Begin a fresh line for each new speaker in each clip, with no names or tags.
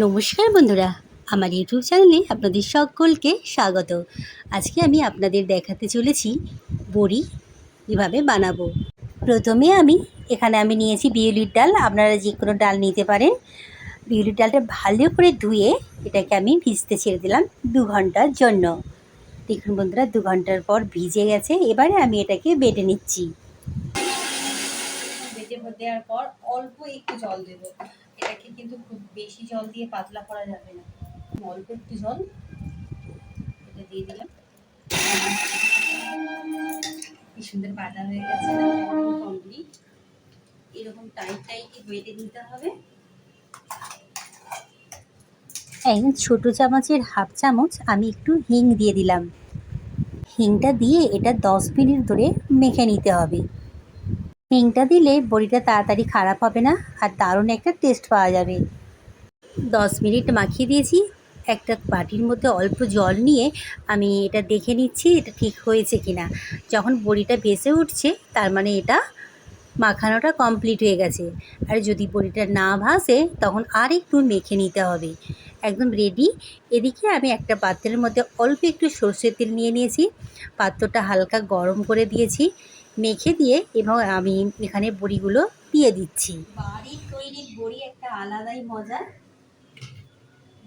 নমস্কার বন্ধুরা, আমার ইউটিউব চ্যানেলে আপনাদের সকলকে স্বাগত। আজকে আমি আপনাদের দেখাতে চলেছি বড়ি কীভাবে বানাবো। প্রথমে আমি, এখানে আমি নিয়েছি বিউলির ডাল, আপনারা যে কোনো ডাল নিতে পারেন। বিউলির ডালটা ভালো করে ধুয়ে এটাকে আমি ভিজতে ছেড়ে দিলাম দু ঘণ্টার জন্য। দেখুন বন্ধুরা, দু ঘণ্টার পর ভিজে গেছে, এবারে আমি এটাকে বেটে নিচ্ছি।
বেটে দেওয়ার পর অল্প একটু জল দেবো। এটাকে কিন্তু খুব বেশি জল দিয়ে পাতলা করা যাবে না। অল্প একটু জল এটা দিয়ে দিলাম। কি সুন্দর বাটা হয়ে গেছে কমপ্লিট এরকম টাইট টাইটে বেটে নিতে হবে।
একদম ছোটো চামচের হাফ চামচ আমি একটু হিং দিয়ে দিলাম। হিংটা দিয়ে এটা দশ মিনিট ধরে মেখে নিতে হবে। হিংটা দিলে বড়িটা তাড়াতাড়ি খারাপ হবে না আর দারুণ একটা টেস্ট পাওয়া যাবে। দশ মিনিট মাখিয়ে দিয়েছি। একটা বাটির মধ্যে অল্প জল নিয়ে আমি এটা দেখে নিচ্ছি এটা ঠিক হয়েছে কি না যখন বড়িটা ভেসে উঠছে, তার মানে এটা মাখানোটা কমপ্লিট হয়ে গেছে। আর যদি বড়িটা না ভাসে, তখন আর একটু মেখে নিতে হবে। একদম রেডি এদিকে আমি একটা পাত্রের মধ্যে অল্প একটু সর্ষের তেল নিয়ে নিয়েছি। পাত্রটা হালকা গরম করে দিয়েছি। মেখে দিয়ে এবং আমি এখানে বড়িগুলো দিয়ে দিচ্ছি।
বাড়ির তৈরি বড়ি একটা আলাদাই মজা।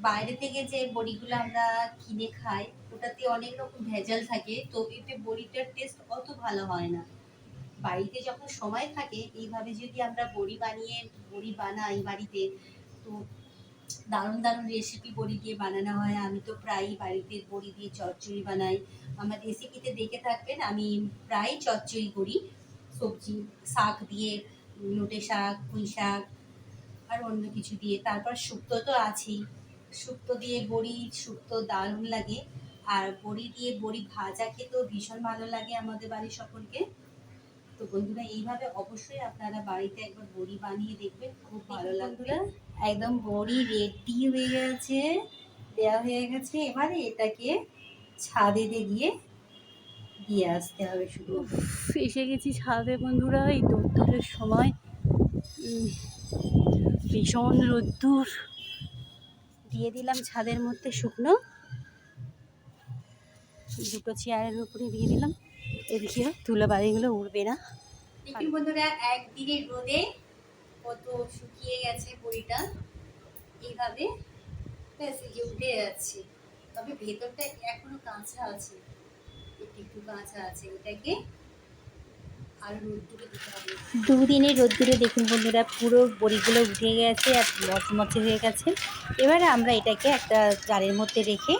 বাইরে থেকে যে বড়িগুলো আমরা কিনে খাই, ওটাতে অনেক রকম ভেজাল থাকে, তো এতে বড়িটার টেস্ট অত ভালো হয় না। বাড়িতে যখন সময় থাকে, এইভাবে যদি আমরা বড়ি বানিয়ে, বড়ি বানাই বাড়িতে, তো দারুণ দারুণ রেসিপি বড়ি দিয়ে বানানো হয়। আমি তো প্রায়ই বাড়িতে বড়ি দিয়ে চচ্চড়ি বানাই। আমার রেসিপিতে দেখে থাকবেন, আমি প্রায় চচ্চড়ি করি। সবজি, শাক দিয়ে লোটে শাক, পুঁই শাক, আর অন্য কিছু দিয়ে। তারপর শুক্তো তো আছেই। শুক্তো দিয়ে বড়ি, শুক্তো দারুণ লাগে। আর বড়ি দিয়ে বড়ি ভাজা খেতেও ভীষণ ভালো লাগে আমাদের বাড়ির সকলকে। তো বন্ধুরা এইভাবে অবশ্যই আপনারা বাড়িতে একবার বড়ি বানিয়ে দেখবেন খুব ভালো লাগবে। একদম বড়ি রেডি হয়ে গেছে দেওয়া হয়ে গেছে। এবারে এটাকে ছাদেতে গিয়ে দিয়ে আসতে হবে শুধু।
এসে গেছি ছাদে বন্ধুরা এই রোদ্দুরের সময়। ভীষণ রোদ্দুর। দিয়ে দিলাম ছাদের মধ্যে শুকনো। দুটো চেয়ারের উপরে দিয়ে দিলাম। এদিকে তুলো বাড়িগুলো উঠবে না।
দেখুন বন্ধুরা একদিনের রোদে কত শুকিয়ে গেছে বড়িটা। এইভাবে ব্যাস এই যে উঠে যাচ্ছে। তবে ভেতরটা এখনও কাঁচা আছে। একটু একটু কাঁচা আছে। এটাকে আর
রোদ্দুরে দেখুন বন্ধুরা পুরো বড়িগুলো উঠে গেছে আর মচমচে হয়ে গেছে। এবারে আমরা এটাকে একটা জারের মধ্যে রেখে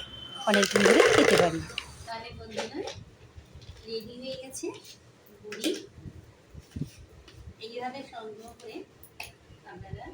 অনেক দিন ধরে খেতে পারি।
তাহলে বন্ধুরা রেডি হয়ে গেছে বড়ি। এইভাবে সংগ্রহ করে আপনারা